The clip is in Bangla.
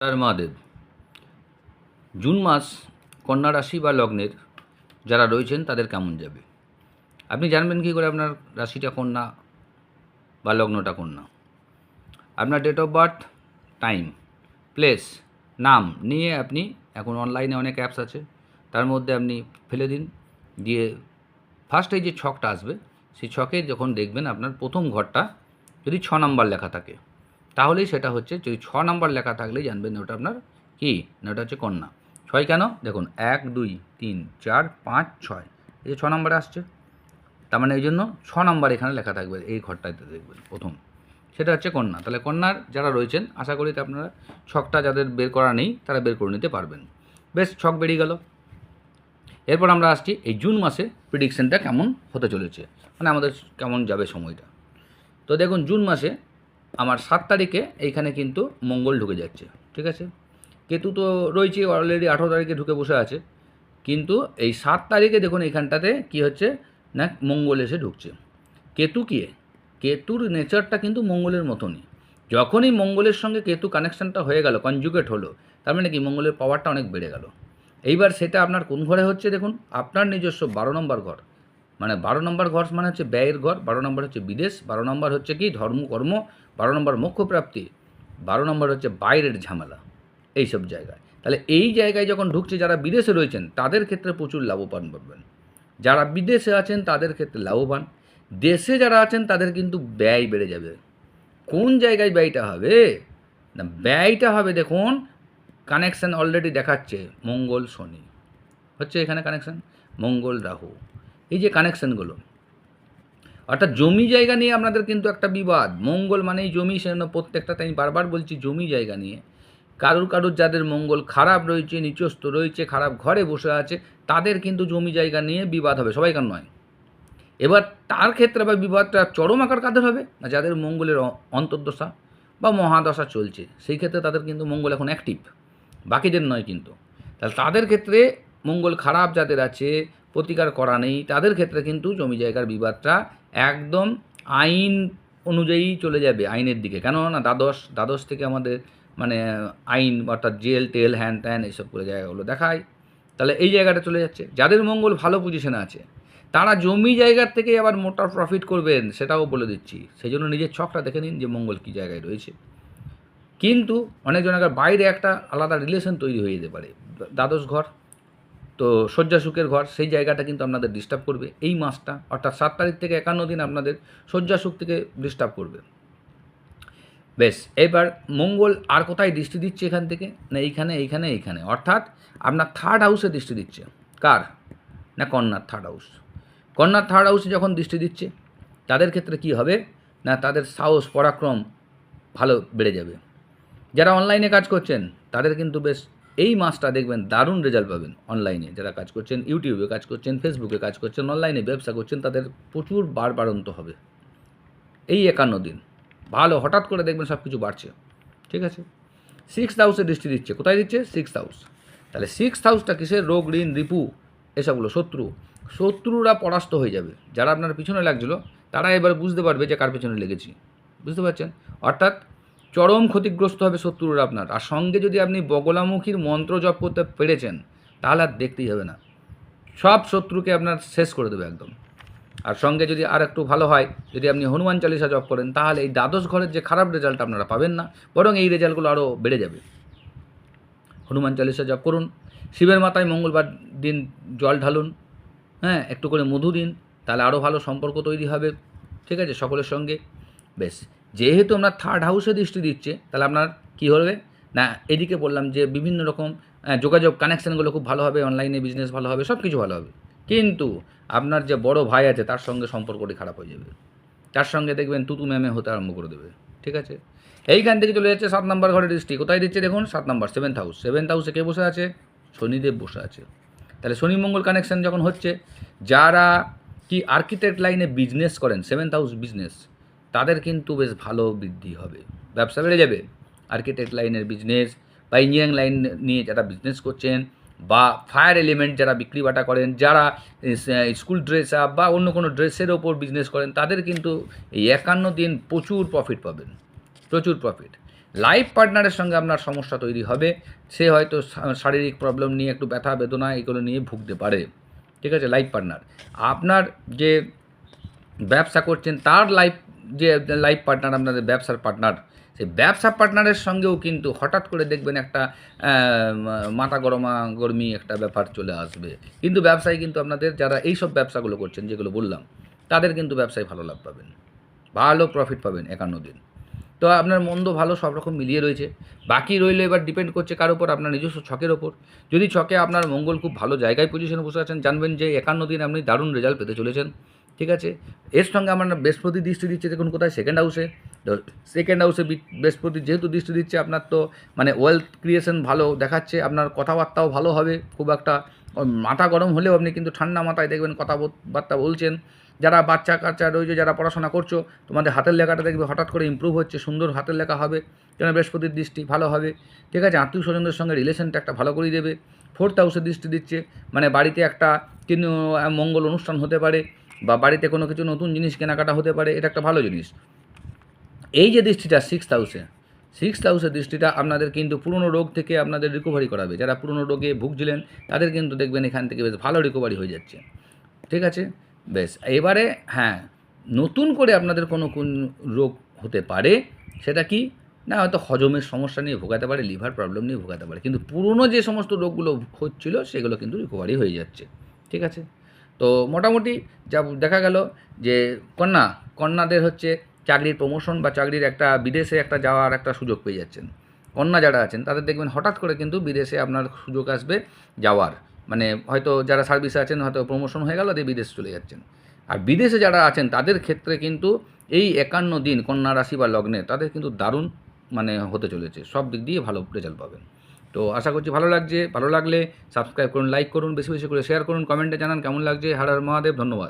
মহাদেব। জুন মাস কন্যা রাশি বা লগ্নের যারা রয়েছেন, তাদের কেমন যাবে? আপনি জানবেন কী করে আপনার রাশিটা কন্যা বা লগ্নটা কন্যা। আপনার date of birth time place নাম নিয়ে আপনি এখন অনলাইনে অনেক অ্যাপস আছে। তার মধ্যে আপনি ফেলে দিন। দিয়ে ফার্স্ট যে ছকটা আসবে, সেই ছকে যখন দেখবেন আপনার প্রথম ঘরটা যদি ছ নাম্বার লেখা থাকে। তাহলেই সেটা হচ্ছে যদি ছ নম্বর লেখা থাকলেই জানবেন ওটা আপনার কি? না, ওটা হচ্ছে কন্যা। ছয় কেন? দেখুন, এক, দুই, তিন, চার, পাঁচ, ছয়। এই যে ছ নম্বরে আসছে। তার মানে এই জন্য ছ নাম্বার এখানে লেখা থাকবে, এই ঘরটাতে দেখবেন প্রথম। সেটা হচ্ছে কন্যা। তাহলে কন্যার যারা রয়েছেন, আশা করি আপনারা ছকটা যাদের বের করা নেই, তারা বের করে নিতে পারবেন। বেশ, ছক বেরিয়ে গেল। এরপর আমরা আসছি, এই জুন মাসে প্রিডিকশনটা কেমন হতে চলেছে? মানে আমাদের কেমন যাবে সময়টা? তো দেখুন, জুন মাসে আমার সাত তারিখে এইখানে কিন্তু মঙ্গল ঢুকে যাচ্ছে, ঠিক আছে? কেতু তো রয়েছে অলরেডি আঠেরো তারিখে ঢুকে বসে আছে। কিন্তু এই সাত তারিখে দেখুন এইখানটাতে কি হচ্ছে? না মঙ্গল এসে ঢুকছে। কেতু কি? কেতুর নেচারটা কিন্তু মঙ্গলের মতনই। যখনই মঙ্গলের সঙ্গে কেতু কানেকশনটা হয়ে গেল কনজুগেট হলো, তার মানে কি? মঙ্গলের পাওয়ারটা অনেক বেড়ে গেল। এইবার সেটা আপনার কোন ঘরে হচ্ছে দেখুন? আপনার নিজস্ব বারো নম্বর ঘর। মানে বারো নম্বর ঘর মানে হচ্ছে ব্যয়ের ঘর, বারো নম্বর হচ্ছে বিদেশ, বারো নম্বর হচ্ছে কি ধর্ম, কর্ম, বারো নম্বর মোক্ষ প্রাপ্তি বারো নম্বর হচ্ছে বাইরের ঝামেলা, এইসব জায়গায়। তাহলে এই জায়গায় যখন ঢুকছে যারা বিদেশে রয়েছেন, তাদের ক্ষেত্রে প্রচুর লাভবান পাবেন যারা বিদেশে আছেন, তাদের ক্ষেত্রে লাভবান। দেশে যারা আছেন, তাদের কিন্তু ব্যয় বেড়ে যাবে। কোন জায়গায় ব্যয়টা হবে? না, ব্যয়টা হবে দেখুন কানেকশান অলরেডি দেখাচ্ছে, মঙ্গল শনি। হচ্ছে এখানে কানেকশান মঙ্গল রাহু। এই যে কানেকশানগুলো অর্থাৎ জমি জায়গা নিয়ে আপনাদের কিন্তু একটা বিবাদ। মঙ্গল মানেই জমি, সেজন্য প্রত্যেকটা তাই বারবার বলছি জমি জায়গা নিয়ে। কারুর কারুর যাদের মঙ্গল খারাপ রয়েছে নিচস্ত রয়েছে, খারাপ ঘরে বসে আছে, তাদের কিন্তু জমি জায়গা নিয়ে বিবাদ হবে। সবাইকার নয়? এবার তার ক্ষেত্রে আবার বিবাদটা চরম আকার কাদের হবে? না যাদের মঙ্গলের অন্তর্দশা বা মহাদশা চলছে, সেই ক্ষেত্রে তাদের কিন্তু মঙ্গল এখন অ্যাক্টিভ বাকিদের নয় কিন্তু। তাহলে তাদের ক্ষেত্রে মঙ্গল খারাপ যাদের আছে প্রতিকার করা নেই। তাদের ক্ষেত্রে কিন্তু জমি জায়গার বিবাদটা একদম আইন অনুযায়ী চলে যাবে আইনের দিকে। কেন না দ্বাদশ দ্বাদশ থেকে আমাদের মানে আইন অর্থাৎ জেল টেল হ্যান ত্যান এইসব করে জায়গাগুলো দেখায়। তাহলে এই জায়গাটা চলে যাচ্ছে। যাদের মঙ্গল ভালো পজিশনে আছে, তারা জমি জায়গার থেকে আবার মোটা প্রফিট করবেন সেটাও বলে দিচ্ছি। সেই জন্য নিজের ছকটা দেখে নিন যে মঙ্গল কী জায়গায় রয়েছে। কিন্তু অনেকজন অনেকজনের বাইরে একটা আলাদা রিলেশন তৈরি হয়ে যেতে পারে। দ্বাদশ ঘর তো শয্যাসুখের ঘর, সেই জায়গাটা কিন্তু আপনাদের ডিস্টার্ব করবে। এই মাসটা, অর্থাৎ সাত তারিখ থেকে একান্ন দিন আপনাদের শয্যাসুখ থেকে ডিস্টার্ব করবে। বেশ, এবার মঙ্গল আর কোথায় দৃষ্টি দিচ্ছে এখান থেকে? না এইখানে এইখানে এইখানে। অর্থাৎ আপনার থার্ড হাউসে দৃষ্টি দিচ্ছে। কার? না কন্যার থার্ড হাউস কন্যার থার্ড হাউসে যখন দৃষ্টি দিচ্ছে, তাদের ক্ষেত্রে কি হবে? না তাদের সাহস, পরাক্রম ভালো বেড়ে যাবে। যারা অনলাইনে কাজ করছেন, তাদের কিন্তু বেশ এই মাসটা দেখবেন দারুণ রেজাল্ট পাবেন অনলাইনে যারা কাজ করছেন ইউটিউবে কাজ করছেন ফেসবুকে কাজ করছেন অনলাইনে ব্যবসা করছেন, তাদের প্রচুর বার বাড়ন্ত হবে। এই একান্ন দিন। ভালো, হঠাৎ করে দেখবেন সব কিছু বাড়ছে। ঠিক আছে? সিক্স হাউসে দৃষ্টি দিচ্ছে। কোথায় দিচ্ছে? সিক্স হাউস তাহলে সিক্স হাউসটা কিসের? রোগ, ঋণ, রিপু, এসবগুলো, শত্রু। শত্রুরা পরাস্ত হয়ে যাবে। যারা আপনার পিছনে লাগছিল, তারা এবার বুঝতে পারবে যে কার পেছনে লেগেছি। বুঝতে পারছেন? অর্থাৎ চরম ক্ষতিগ্রস্ত হবে শত্রুরা আপনার। আর সঙ্গে যদি আপনি বগলামুখীর মন্ত্র জপ করতে পেরেছেন, তাহলে আর দেখতেই হবে না। সব শত্রুকে আপনার শেষ করে দেবে একদম। আর সঙ্গে যদি আর একটু ভালো হয়, যদি আপনি হনুমান চালিসা জপ করেন, তাহলে এই দ্বাদশ ঘরের যে খারাপ রেজাল্ট আপনারা পাবেন না, বরং এই রেজাল্টগুলো আরও বেড়ে যাবে। হনুমান চালিসা জপ করুন, শিবের মাথায় মঙ্গলবার দিন জল ঢালুন হ্যাঁ একটু করে মধু দিন, তাহলে আরও ভালো সম্পর্ক তৈরি হবে। ঠিক আছে, সকলের সঙ্গে। বেশ। যেহেতু আপনার থার্ড হাউসে দৃষ্টি দিচ্ছে, তাহলে আপনার কী হবে? না, এদিকে বললাম যে বিভিন্ন রকম যোগাযোগ কানেকশানগুলো খুব ভালো হবে অনলাইনে বিজনেস ভালো হবে সব কিছু ভালো হবে। কিন্তু আপনার যে বড় ভাই আছে, তার সঙ্গে সম্পর্কটি খারাপ হয়ে যাবে। তার সঙ্গে দেখবেন তুতু ম্যামে হতে আরম্ভ করে দেবে, ঠিক আছে? এইখান থেকে চলে যাচ্ছে সাত নম্বর ঘরে দৃষ্টি। কোথায় দিচ্ছে দেখুন? সাত নম্বর সেভেন্থ হাউস সেভেন্থ হাউসে কে বসে আছে? শনিদেব বসে আছে। তাহলে শনি মঙ্গল কানেকশন যখন হচ্ছে, যারা কি আর্কিটেক্ট লাইনে বিজনেস করেন সেভেন্থ হাউস বিজনেস তাদের কিন্তু বেশ ভালো বৃদ্ধি হবে। ব্যবসা বেড়ে যাবে। আর্কিটেক্ট লাইনের বিজনেস বা ইঞ্জিনিয়ারিং লাইন নিয়ে যারা বিজনেস করছেন বা ফায়ার এলিমেন্ট যারা বিক্রি বাটা করেন, যারা স্কুল ড্রেস আপ বা অন্য কোনো ড্রেসের ওপর বিজনেস করেন, তাদের কিন্তু এই একান্ন দিন প্রচুর প্রফিট পাবেন। প্রচুর প্রফিট লাইফ পার্টনারের সঙ্গে আপনার সমস্যা তৈরি হবে। সে হয়তো শারীরিক প্রবলেম নিয়ে একটু ব্যথা, বেদনা এগুলো নিয়ে ভুগতে পারে। ঠিক আছে? লাইফ পার্টনার আপনার যে ব্যবসা করছেন, তার লাইফ যে লাইফ পার্টনার আপনাদের ব্যবসার পার্টনার সেই ব্যবসা পার্টনারের সঙ্গেও কিন্তু হঠাৎ করে দেখবেন একটা মাথা গরমা গরমি একটা ব্যাপার চলে আসবে। কিন্তু ব্যবসায় কিন্তু আপনাদের, যারা এই সব ব্যবসাগুলো করছেন, যেগুলো বললাম, তাদের কিন্তু ব্যবসায় ভালো লাভ পাবেন। ভালো প্রফিট পাবেন একান্ন দিন। তো আপনার মন্দ, ভালো সব রকম মিলিয়ে রয়েছে। বাকি রইলে এবার ডিপেন্ড করছে কার উপর? আপনার নিজস্ব ছকের ওপর যদি ছকে আপনার মঙ্গল খুব ভালো জায়গায় পজিশনে বসে আছেন, জানবেন যে একান্ন দিন আপনি দারুণ রেজাল্ট পেতে চলেছেন। ঠিক আছে? এর সঙ্গে আমার বৃহস্পতি দৃষ্টি দিচ্ছে দেখুন কোথায়? সেকেন্ড হাউসে তো সেকেন্ড হাউসে বৃহস্পতি যেহেতু দৃষ্টি দিচ্ছে, আপনার তো মানে ওয়েলথ ক্রিয়েশন ভালো দেখাচ্ছে, আপনার কথাবার্তাও ভালো হবে, খুব একটা মাথা গরম হলেও আপনি কিন্তু ঠান্ডা মাথায় দেখবেন কথাবার্তা বলছেন। যারা বাচ্চা কাচ্চা রয়েছে, যারা পড়াশোনা করছ, তোমাদের হাতের লেখাটা দেখবে, হঠাৎ করে ইমপ্রুভ হচ্ছে, সুন্দর হাতের লেখা হবে কেন বৃহস্পতির দৃষ্টি ভালো হবে। ঠিক আছে? আত্মীয় স্বজনদের সঙ্গে রিলেশনটা একটা ভালো করে দেবে। ফোর্থ হাউসে দৃষ্টি দিচ্ছে মানে বাড়িতে একটা কিন্তু মঙ্গল অনুষ্ঠান হতে পারে। বা বাড়িতে কোনো কিছু নতুন জিনিস কেনাকাটা হতে পারে, এটা একটা ভালো জিনিস। এই যে দৃষ্টিটা সিক্স হাউসে সিক্স হাউসের দৃষ্টিটা আপনাদের কিন্তু পুরনো রোগ থেকে আপনাদের রিকভারি করাবে। যারা পুরনো রোগে ভুগছিলেন, তাদের কিন্তু দেখবেন এখান থেকে বেশ ভালো রিকভারি হয়ে যাচ্ছে। ঠিক আছে? বেশ, এবারে হ্যাঁ নতুন করে আপনাদের কোনো কোন রোগ হতে পারে, সেটা কি? না, হয়তো হজমের সমস্যা নিয়ে ভোগাতে পারে লিভার প্রবলেম নিয়ে ভোগাতে পারে। কিন্তু পুরনো যে সমস্ত রোগগুলো হচ্ছিল, সেগুলো কিন্তু রিকভারি হয়ে যাচ্ছে। ঠিক আছে? তো মোটামুটি যা দেখা গেল যে কন্যা, কন্যাদের হচ্ছে চাকরির প্রমোশন বা চাকরির একটা বিদেশে একটা যাওয়ার একটা সুযোগ পেয়ে যাচ্ছেন। কন্যা যারা আছেন, তাদের দেখবেন হঠাৎ করে কিন্তু বিদেশে আপনার সুযোগ আসবে যাওয়ার। মানে হয়তো যারা সার্ভিসে আছেন, হয়তো প্রমোশন হয়ে গেল, দিয়ে বিদেশ চলে যাচ্ছেন। আর বিদেশে যারা আছেন, তাদের ক্ষেত্রে কিন্তু এই একান্ন দিন কন্যা রাশি বা লগ্নে তাদের কিন্তু দারুণ মানে হতে চলেছে। সব দিক দিয়ে ভালো রেজাল্ট পাবেন। তো আশা করছি ভালো লাগছে। ভালো লাগলে সাবস্ক্রাইব করুন লাইক করুন, বেশি বেশি করে শেয়ার করুন কমেন্টে জানান কেমন লাগছে। হারার মহাদেব, ধন্যবাদ।